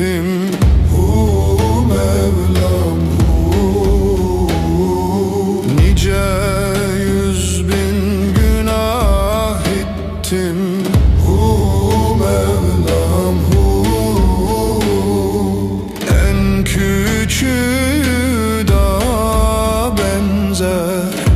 hasretim Hu Mevlam Nice yüz bin günah ettim. Hu. En küçüğü da benzer.